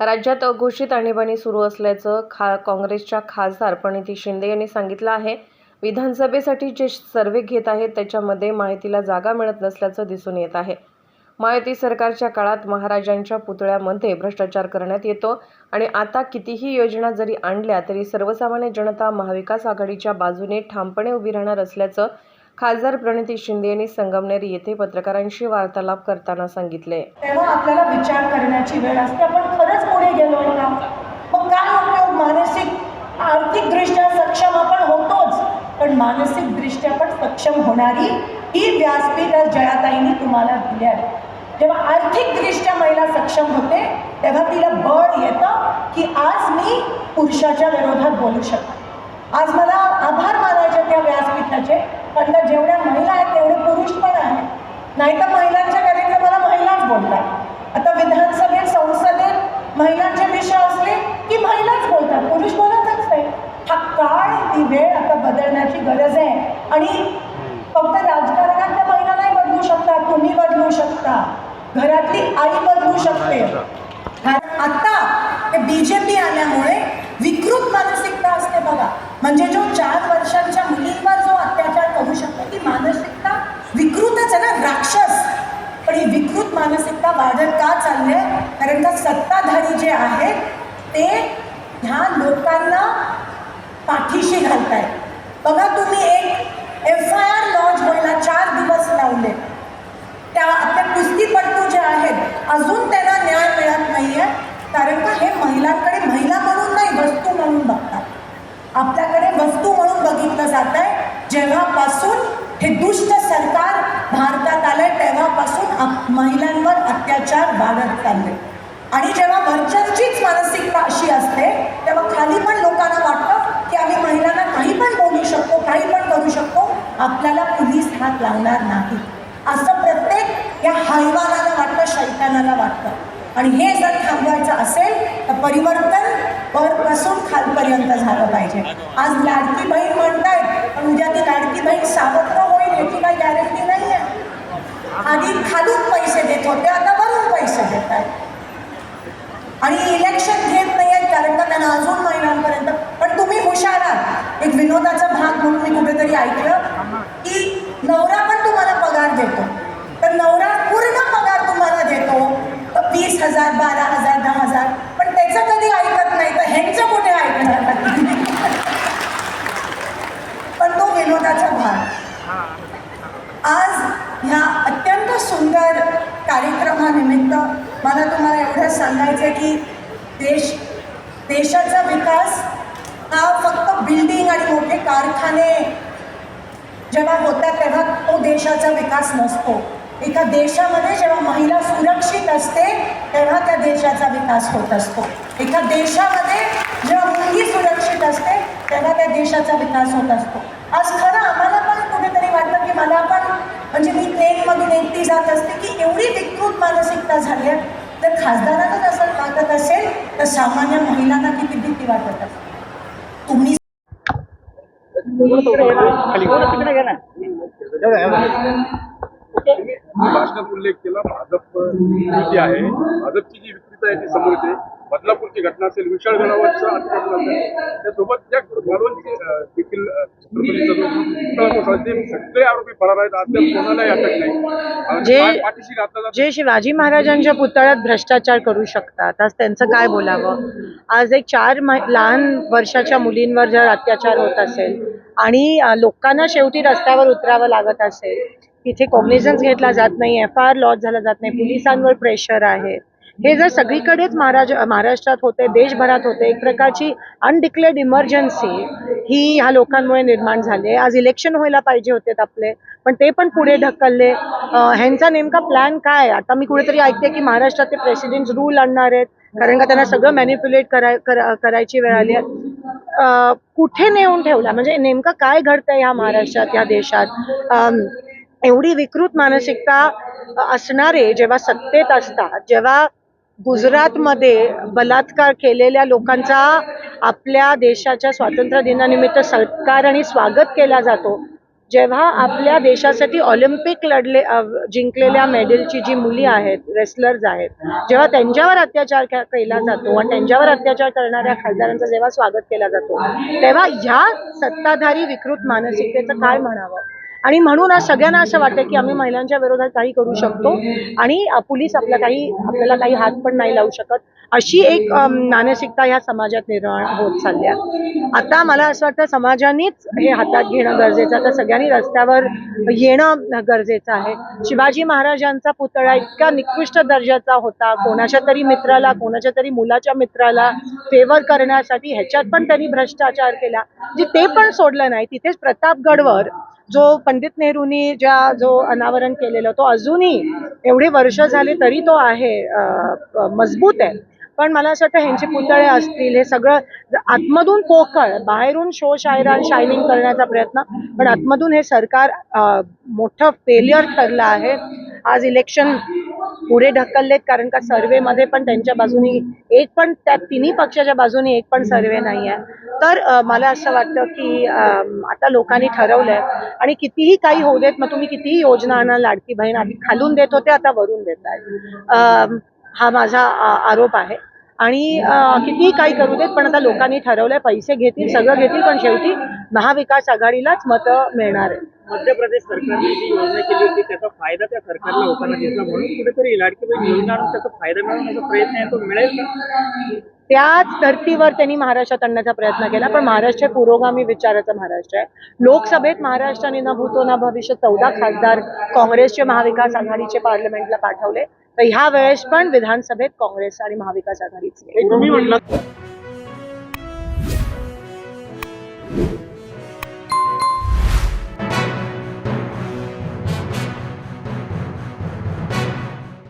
राज्यात अघोषित आणीबाणी सुरू असल्याचं खा काँग्रेसच्या खासदार प्रणिती शिंदे यांनी सांगितलं आहे. विधानसभेसाठी जे सर्वे घेत आहेत त्याच्यामध्ये माहितीला जागा मिळत नसल्याचं दिसून येत आहे. महायुती सरकारच्या काळात महाराजांच्या पुतळ्यामध्ये भ्रष्टाचार करण्यात येतो आणि आता कितीही योजना जरी आणल्या तरी सर्वसामान्य जनता महाविकास आघाडीच्या बाजूने ठामपणे उभी राहणार असल्याचं खासदार प्रणिती शिंदे यांनी संगमनेर येथे पत्रकारांशी वार्तालाप करताना सांगितले. तेव्हा आपल्याला विचार करण्याची वेळ असते. आपण खरंच पुढे गेलो का मग काय उपयोग? मानसिक आर्थिकदृष्ट्या सक्षम आपण होतोच. पण मानसिकदृष्ट्या पण सक्षम होणारी ही व्यासपीठ आज जयाताईंनी तुम्हाला दिली आहे. जेव्हा आर्थिकदृष्ट्या महिला सक्षम होते तेव्हा तिला बळ येतं की आज मी पुरुषाच्या विरोधात बोलू शकते. आज मला आभार मानायचे त्या व्यासपीठाचे. पण जेवढ्या महिला आहेत तेवढे पुरुष पण आहेत. नाही तर महिलांच्या कार्यक्रमाला महिलाच बोलतात. आता विधानसभेत संसदेत महिलांचे विषय असले की महिलाच बोलतात. पुरुष बोलतच नाही. हा काळ ती वेळ आता बदलण्याची गरज आहे. आणि फक्त राजकारणात त्या महिला नाही बदलू शकतात. तुम्ही बदलू शकता. घरातली आई बदलू शकते. आता ते आल्यामुळे विकृत मानसिकता असते बघा. म्हणजे जो चार वर्षांच्या मुलींवर जो अत्याचार करू शकतो ती मानसिकता विकृतच आहे ना राक्षस पण ही विकृत मानसिकता वाढत का चालली आहे कारण का सत्ताधारी जे आहेत ते ह्या लोकांना पाठीशी घालताय बघा तुम्ही एक एफ आय आर लॉन्च व्हायला चार दिवस लावले. त्या आपल्या कुस्तीपटू जे आहेत अजून त्यांना न्याय मिळत नाही आहे कारण का हे महिलांकडे महिला म्हणून नाही वस्तू म्हणून बघतात. आपल्याकडे वस्तू म्हणून बघितलं जात आहे जेव्हापासून हे दुष्ट सरकार भारतात आलंय तेव्हापासून आप- महिलांवर अत्याचार वाढत चालले. आणि जेव्हा घरच्यांचीच मानसिकता अशी असते तेव्हा खाली पण लोकांना वाटतं की आम्ही महिलांना काही पण बोलू शकतो काही पण करू शकतो आपल्याला पोलीस हात लावणार नाही. असं प्रत्येक या हैवानाला वाटतं शैतानाला वाटतं. आणि हे जर थांबवायचं असेल तर परिवर्तन वरपासून खालपर्यंत झालं पाहिजे. आज लाडकी बहीण म्हणतायत पण उद्या ती लाडकी बहीण सावत्र होईल याची काही गॅरंटी नाही आहे आधी खालून पैसे देत होते आता वरून पैसे देत आहेत आणि इलेक्शन घेत नाही आहेत कारण का त्यांना अजून महिलांपर्यंत पण तुम्ही हुशार आहात एक विनोदाचा भाग म्हणून मी कुठेतरी ऐकलं की नवरा पण तुम्हाला पगार देतो. तर नवरा पूर्ण पगार तुम्हाला देतो. वीस हजार बारा हजार दहा हजार. पण त्याचं कधी ऐकत नाही तर ह्यांचं कुठे ऐकणार? पण तो विनोदाचा भाग. आज ह्या अत्यंत सुंदर कार्यक्रमानिमित्त मला तुम्हाला एवढंच सांगायचं आहे की देश देशाचा विकास हा फक्त बिल्डिंग आणि मोठे कारखाने. जेव्हा होतात तेव्हा तो देशाचा विकास नसतो. एका देशामध्ये जेव्हा महिला सुरक्षित असते तेव्हा त्या देशाचा विकास होत असतो. एका देशामध्ये जेव्हा मुलगी सुरक्षित असते तेव्हा त्या देशाचा विकास होत असतो. आज खरं आम्हाला पण कुठेतरी वाटतं की मला पण म्हणजे मी ट्रेनमधून एकटी जात असते की एवढी विकृत मानसिकता झाली आहे. तर खासदारांनाच असं वाटत असेल तर सामान्य महिलांना किती भीती वाटत असेल. तुम्ही भाषणात उल्लेख केला भाजप आहे भाजपची जी विक्रीता आहे ती समोर येते. बदलापूरची घटना असेल अतिक्रमण असेल त्यासोबत ज्या मालवणची अं, देखील सगळे आरोपी फरार आहेत अद्याप कोणालाही अटक नाही. पाठीशी घातला जे शिवाजी महाराजांच्या पुतळ्यात भ्रष्टाचार करू शकतात आज त्यांचं काय बोलावं? आज एक चार लहान वर्षाच्या मुलींवर जर अत्याचार होत असेल आणि लोकांना शेवटी रस्त्यावर उतरावं लागत असेल तिथे कॉग्निझन्स घेतला जात नाही एफ आय आर लॉस झाला जात नाही पोलिसांवर प्रेशर आहे हे जर सगळीकडेच महाराज महाराष्ट्रात होते देशभरात होते एक प्रकारची अनडिक्लेअर्ड इमर्जन्सी ही ह्या लोकांमुळे निर्माण झाली आहे. आज इलेक्शन व्हायला पाहिजे होते आपले पण ते पण पुढे ढकलले. ह्यांचा नेमका प्लॅन काय? आता मी कुठेतरी ऐकते की महाराष्ट्रात ते प्रेसिडेंट रूल आणणार आहेत कारण का त्यांना सगळं मॅनिप्युलेट कराय करा- करायची वेळ आली आहे. कुठे नेऊन ठेवला? म्हणजे नेमकं काय घडतंय ह्या महाराष्ट्रात या देशात? एवढी विकृत मानसिकता असणारे जेव्हा सत्तेत असतात जेव्हा गुजरातमध्ये बलात्कार केलेल्या लोकांचा आपल्या देशाच्या स्वातंत्र्य दिनानिमित्त सत्कार आणि स्वागत केला जातो. जेव्हा आपल्या देशासाठी ऑलिम्पिक लढले जिंकलेल्या मेडलची जी मुली आहेत रेसलर्स आहेत जेव्हा त्यांच्यावर अत्याचार केला जातो आणि त्यांच्यावर अत्याचार करणाऱ्या खासदारांचा जेव्हा स्वागत केला जातो तेव्हा ह्या सत्ताधारी विकृत मानसिकतेचं काय म्हणावं? आणि म्हणून आज सगळ्यांना असं वाटतं की आम्ही महिलांच्या विरोधात काही करू शकतो आणि पोलीस आपला काही आपल्याला काही हात पण नाही लावू शकत. अशी एक मानसिकता ह्या समाजात निर्माण होत चालली आता मला असं वाटतं समाजानेच हे हातात घेणं गरजेचं आहे. तर सगळ्यांनी रस्त्यावर येणं गरजेचं आहे. शिवाजी महाराजांचा पुतळा इतका निकृष्ट दर्जाचा होता. कोणाच्या तरी मित्राला कोणाच्या तरी मुलाच्या मित्राला फेवर करण्यासाठी ह्याच्यात पण त्यांनी भ्रष्टाचार केला. जे ते पण सोडलं नाही. तिथेच प्रतापगडवर जो पंडित नेहरूंनी ज्या जो अनावरण केलेलं तो अजूनही एवढी वर्ष झाली तरी तो आहे मजबूत आहे. पण मला असं वाटतं ह्यांचे पुतळे असतील हे सगळं आतमधून पोकळ बाहेरून शो शायरा शायनिंग करण्याचा प्रयत्न पण आतमधून हे सरकार मोठं फेलियर ठरलं आहे. आज इलेक्शन पुढे ढकललेत कारण का सर्वेमध्ये पण त्यांच्या बाजूनी एक पण त्या तिन्ही पक्षाच्या बाजूनी एक पण सर्वे नाही आहे तर मला असं वाटतं की आता लोकांनी ठरवलंय आणि कितीही काही होऊ देत मग तुम्ही कितीही योजना आणा लाडकी बहीण आधी खालून देत होते आता वरून देत आहेत. हा माझा आरोप आहे. आणि कितीही काही करू देत पण आता लोकांनी ठरवलंय पैसे घेतील सगळं घेतील पण शेवटी महाविकास आघाडीलाच मतं मिळणार आहे मध्य प्रदेश सरकारने जी योजना केली होती त्याचा फायदा त्या सरकारला होताना दिसला. म्हणून कुठेतरी लाडकी बहीण योजना त्याचा फायदा मिळवण्याचा प्रयत्न आहे तो मिळेल का? त्याच धर्तीवर त्यांनी महाराष्ट्रात आणण्याचा प्रयत्न केला. पण महाराष्ट्र पुरोगामी विचाराचा महाराष्ट्र आहे. लोकसभेत महाराष्ट्राने न भूतो न भविष्य चौदा खासदार काँग्रेसचे महाविकास आघाडीचे पार्लमेंटला पाठवले. तर ह्या वेळेस पण विधानसभेत काँग्रेस आणि महाविकास आघाडीचे.